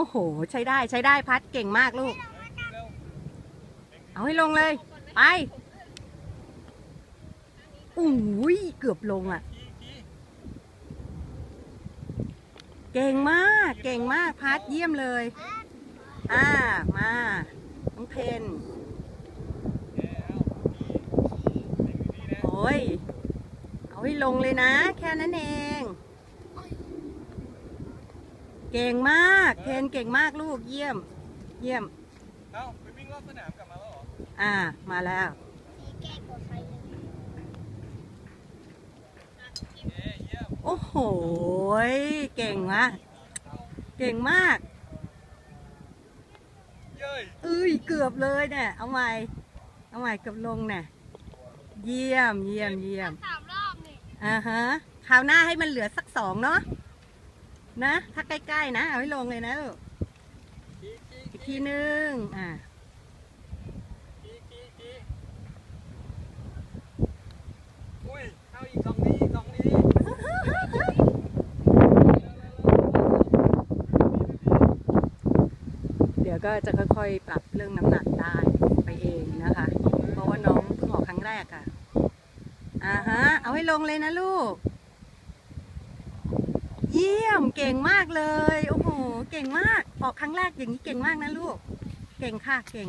อ้โห ใช้ได้ใช้ได้พัดเก่งมากลูก เอาให้ลงเลย ไปอุ้ยเกือบลงอะ เก่งมาก เก่งมากพัดเยี่ยมเลย อ่า มาน้องเพนโอ้ย เอาให้ลงเลยนะ แค่นั้นเอง เก่งมากเพนเก่งมากลูกเยี่ยม เยี่ยม เอ้าไปวิ่งรอบสนามกลับมาแล้วเหรออ่า มาแล้ว แก้กดไฟเลยเย้เยี่ยมโอ้โหยเก่งมากเก่งมาก เย้ยเอ้ยเกือบเลยเนี่ยเอาใหม่เอาใหม่เกือบลงเนี่ยเยี่ยมเยี่ยมเยี่ยมสามรอบนี่อ่าฮะคราวหน้าให้มันเหลือสักสองเนาะ นะ ถ้าใกล้ๆนะ เอาให้ลงเลยนะลูกอีกทีนึงอ่าอุ้ยเอาอีกสองนี้อีกสองนี้เดี๋ยวก็จะค่อยๆ ปรับเรื่องน้ำหนักได้ไปเองนะคะ เพราะว่าน้องเพิ่งออกครั้งแรกอะ่ะอ่าฮะ เอาให้ลงเลยนะลูก ยี่ยมเก่งมากเลย โอ้โห เก่งมาก ออกครั้งแรกอย่างนี้เก่งมากนะลูก เก่งค่ะ เก่ง